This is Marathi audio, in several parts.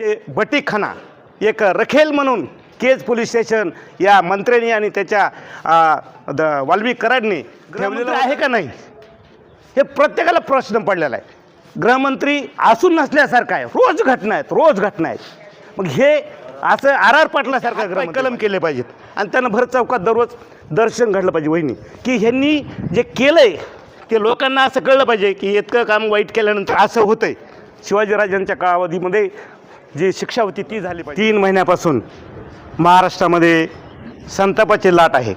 जे बटीखाना एक रखेल म्हणून केज पोलीस स्टेशन या मंत्र्यांनी आणि त्याच्या द वाल्मिक कराडने ठेवलेलं आहे का नाही? हे प्रत्येकाला प्रश्न पडलेला आहे. गृहमंत्री असून नसल्यासारखं आहे. रोज घटना आहेत रोज घटना आहेत. मग हे असं आर आर पाटलासारखं कलम केले पाहिजेत. आणि त्यांना भर चौकात दररोज दर्शन घडलं पाहिजे वहिनी. की ह्यांनी जे केलं आहे ते लोकांना असं कळलं पाहिजे की इतकं काम वाईट केल्यानंतर असं होतं आहे शिवाजीराजांच्या कालावधीमध्ये जी शिक्षा होती ती झाली तीन महिन्यापासून महाराष्ट्रामध्ये संतापाची लाट आहे.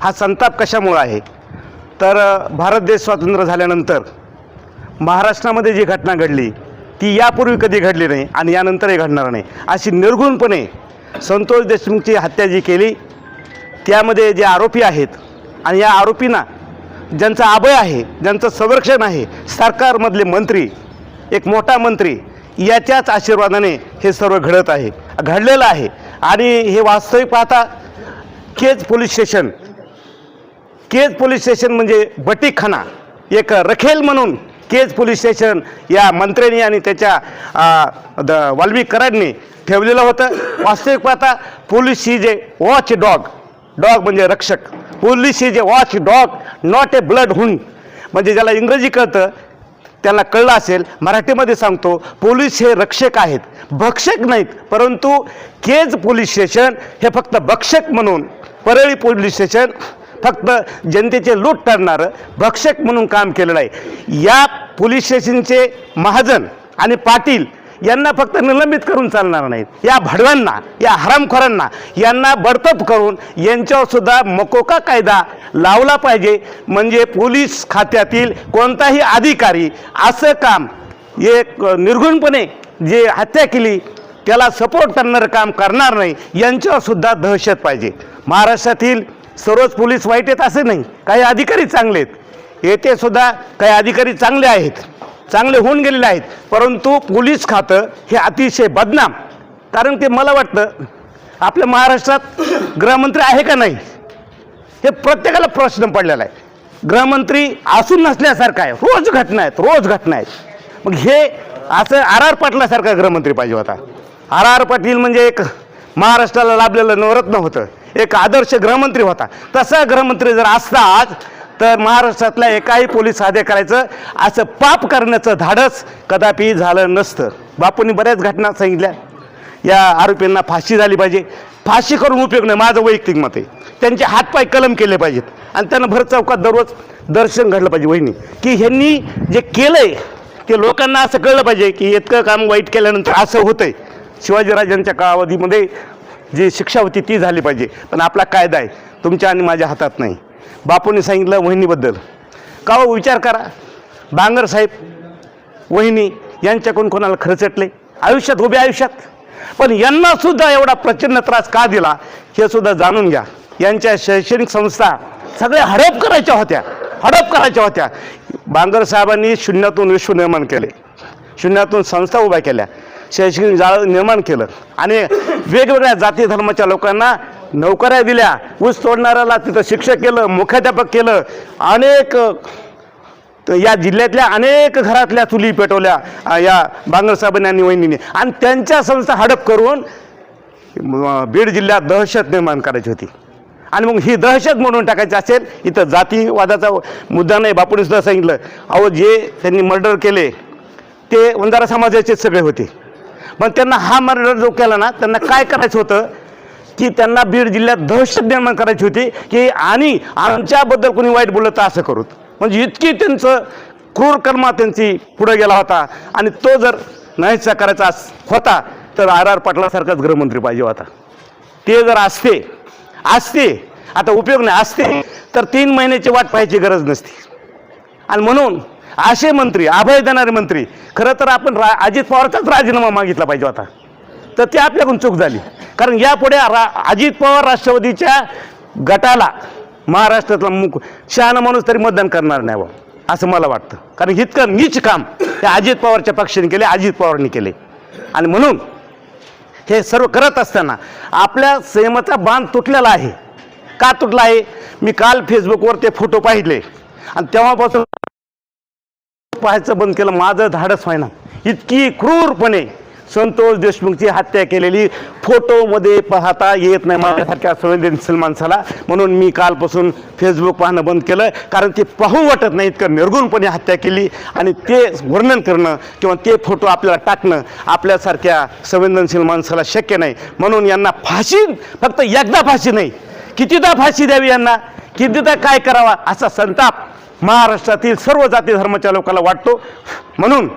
हा संताप कशामुळं आहे? तर भारत देश स्वातंत्र्य झाल्यानंतर महाराष्ट्रामध्ये जी घटना घडली ती यापूर्वी कधी घडली नाही आणि यानंतरही घडणार नाही. अशी निर्गुणपणे संतोष देशमुखची हत्या जी केली त्यामध्ये जे आरोपी आहेत आणि या आरोपींना ज्यांचा अभय आहे ज्यांचं संरक्षण आहे सरकारमधले मंत्री एक मोठा मंत्री याच्याच आशीर्वादाने हे सर्व घडत आहे घडलेलं आहे. आणि हे वास्तविक पाहता Kej police station Kej police station म्हणजे बटीखाना एक रखेल म्हणून केज पोलीस स्टेशन या मंत्र्यांनी आणि त्याच्या द वाल्मिक कराडने ठेवलेलं होतं. वास्तविक पाहता पोलीस ही जे वॉच डॉग डॉग म्हणजे रक्षक. पोलीस ही जे watch dog not a blood hound म्हणजे ज्याला इंग्रजी कळतं त्यांना कळलं असेल मराठीमध्ये सांगतो पोलीस हे रक्षक आहेत. भक्षक नाहीत परंतु केज पोलीस स्टेशन हे फक्त भक्षक म्हणून परळी पोलीस स्टेशन फक्त जनतेचे लूट ठरणारं भक्षक म्हणून काम केलेलं आहे. या पोलीस स्टेशनचे महाजन आणि पाटील यांना फक्त निलंबित करून चालणार नाहीत. या भडव्यांना या हरामखोरांना यांना बडतप करून यांच्यावर सुद्धा मकोका कायदा लावला पाहिजे. म्हणजे पोलीस खात्यातील कोणताही अधिकारी असं काम एक निर्गुणपणे जे हत्या केली त्याला सपोर्ट करणारं काम करणार नाही यांच्यावर सुद्धा दहशत पाहिजे. महाराष्ट्रातील सर्वच पोलीस वाईट आहेत असे नाही. काही अधिकारी चांगले आहेत. येथे सुद्धा काही अधिकारी चांगले आहेत. चांगले होऊन गेलेले आहेत. परंतु पोलीस खातं हे अतिशय बदनाम. कारण ते मला वाटतं आपल्या महाराष्ट्रात गृहमंत्री आहे का नाही? हे प्रत्येकाला प्रश्न पडलेला आहे. गृहमंत्री असून नसल्यासारखं आहे. रोज घटना आहेत रोज घटना आहेत. मग हे असं आर आर पाटलासारखा गृहमंत्री पाहिजे होता. आर आर पाटील म्हणजे एक महाराष्ट्राला लाभलेलं नवरत्न होतं. एक आदर्श गृहमंत्री होता. तसा गृहमंत्री जर असता आज तर महाराष्ट्रातल्या एकाही पोलीस अधिकाऱ्याचं असं पाप करण्याचं धाडस कदापि झालं नसतं. बापूंनी बऱ्याच घटना सांगितल्या. या आरोपींना फाशी झाली पाहिजे. फाशी करून उपयोग नाही. माझं वैयक्तिक मत आहे. त्यांचे हातपाय कलम केले पाहिजेत. आणि त्यांना भर चौकात दररोज दर्शन घडलं पाहिजे वहिनी. की ह्यांनी जे केलं आहे ते लोकांना असं कळलं पाहिजे की इतकं काम वाईट केल्यानंतर असं होतंय. शिवाजीराजांच्या कालावधीमध्ये जी शिक्षा होती ती झाली पाहिजे. पण आपला कायदा आहे. तुमच्या आणि माझ्या हातात नाही. बापूंनी सांगितलं वहिनीबद्दल. का हो विचार करा. बांगर साहेब वहिनी यांच्याकडून कोणाला खरचटले? आयुष्यात उभे आयुष्यात. पण यांना सुद्धा एवढा प्रचंड त्रास का दिला हे सुद्धा जाणून घ्या. यांच्या शैक्षणिक संस्था सगळ्या हडप करायच्या होत्या. हडप करायच्या होत्या. बांगर साहेबांनी शून्यातून विश्व निर्माण केले. शून्यातून संस्था उभ्या केल्या. शैक्षणिक जाळ निर्माण केलं. आणि वेगवेगळ्या जाती धर्माच्या लोकांना नोकऱ्या दिल्या ऊस तोडणाऱ्याला तिथं शिक्षक केलं मुख्याध्यापक केलं अनेक तर या जिल्ह्यातल्या अनेक घरातल्या चुली पेटवल्या या बांगर साहेबांनी आणि वहिनीने. आणि त्यांच्या संस्था हडप करून बीड जिल्ह्यात दहशत निर्माण करायची होती. आणि मग ही दहशत म्हणून टाकायची असेल इथं जातीवादाचा मुद्दा नाही बापूने सुद्धा सांगितलं. अहो जे त्यांनी मर्डर केले ते वंजारा समाजाचे सगळे होते. पण त्यांना हा मर्डर जो केला ना त्यांना काय करायचं होतं? की त्यांना बीड जिल्ह्यात दहशत निर्माण करायची होती की आणि आमच्याबद्दल कोणी वाईट बोललं तर असं करूत. म्हणजे इतकी त्यांचं क्रूर कर्मा त्यांची पुढे गेला होता आणि तो जर नाहीचा करायचा अस- होता तर आर आर पाटलासारखाच गृहमंत्री पाहिजे होता. ते जर असते असते आता उपयोग नाही असते तर तीन महिन्याची वाट पाहायची गरज नसती. आणि म्हणून असे मंत्री अभय देणारे मंत्री खरं तर आपण रा अजित पवारचाच राजीनामा मागितला पाहिजे होता. तर ते आपल्याकडून चूक झाली. कारण यापुढे रा अजित पवार राष्ट्रवादीच्या गटाला महाराष्ट्रातला मुख शहाणा माणूस तरी मतदान करणार नाही व असं मला वाटतं. कारण इतकं नीच काम ते अजित पवारच्या पक्षाने केले अजित पवारांनी केले. आणि म्हणून हे सर्व करत असताना आपल्या संयमाचा बांध तुटलेला आहे. का तुटला आहे? मी काल फेसबुकवर ते फोटो पाहिले. आणि तेव्हापासून पाहायचं बंद केलं माझं धाडस व्हायना. इतकी क्रूरपणे संतोष देशमुखची हत्या केलेली फोटोमध्ये पाहता येत नाही. माझ्यासारख्या संवेदनशील माणसाला. म्हणून मी कालपासून फेसबुक पाहणं बंद केलं कारण ते पाहू वाटत नाही इतकं निर्गुणपणे हत्या केली. आणि ते वर्णन करणं किंवा ते फोटो आपल्याला टाकणं आपल्यासारख्या संवेदनशील माणसाला शक्य नाही. म्हणून यांना फाशी फक्त एकदा फाशी नाही. कितीदा फाशी द्यावी यांना? कितीदा काय करावा? असा संताप महाराष्ट्रातील सर्व जाती धर्माच्या लोकांना वाटतो. म्हणून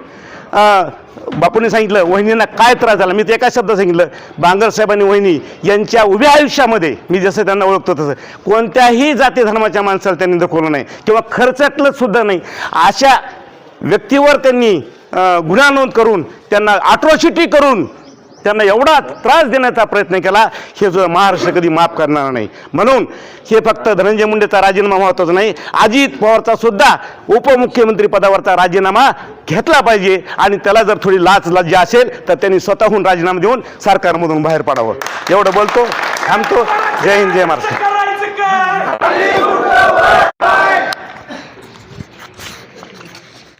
बापूने सांगितलं वहिनींना काय त्रास झाला? मी ते एका शब्दात सांगितलं बांगर आणि वहिनी यांच्या उभ्या आयुष्यामध्ये मी जसं त्यांना ओळखतो तसं कोणत्याही जाती धर्माच्या माणसाला त्यांनी दाखवलं नाही किंवा खर्चातलं सुद्धा नाही. अशा व्यक्तीवर त्यांनी गुन्हा नोंद करून त्यांना अट्रॉसिटी करून त्यांना एवढा त्रास देण्याचा प्रयत्न केला हे जो महाराष्ट्र कधी माफ करणार नाही. म्हणून हे फक्त धनंजय मुंडेचा राजीनामा होतच नाही अजित पवारचा सुद्धा उपमुख्यमंत्री पदावरचा राजीनामा घेतला पाहिजे आणि त्याला जर थोडी लाच लज्जा असेल तर त्यांनी स्वतःहून राजीनामा देऊन सरकारमधून बाहेर पडावं. एवढं बोलतो थांबतो. जय हिंद जय महाराष्ट्र.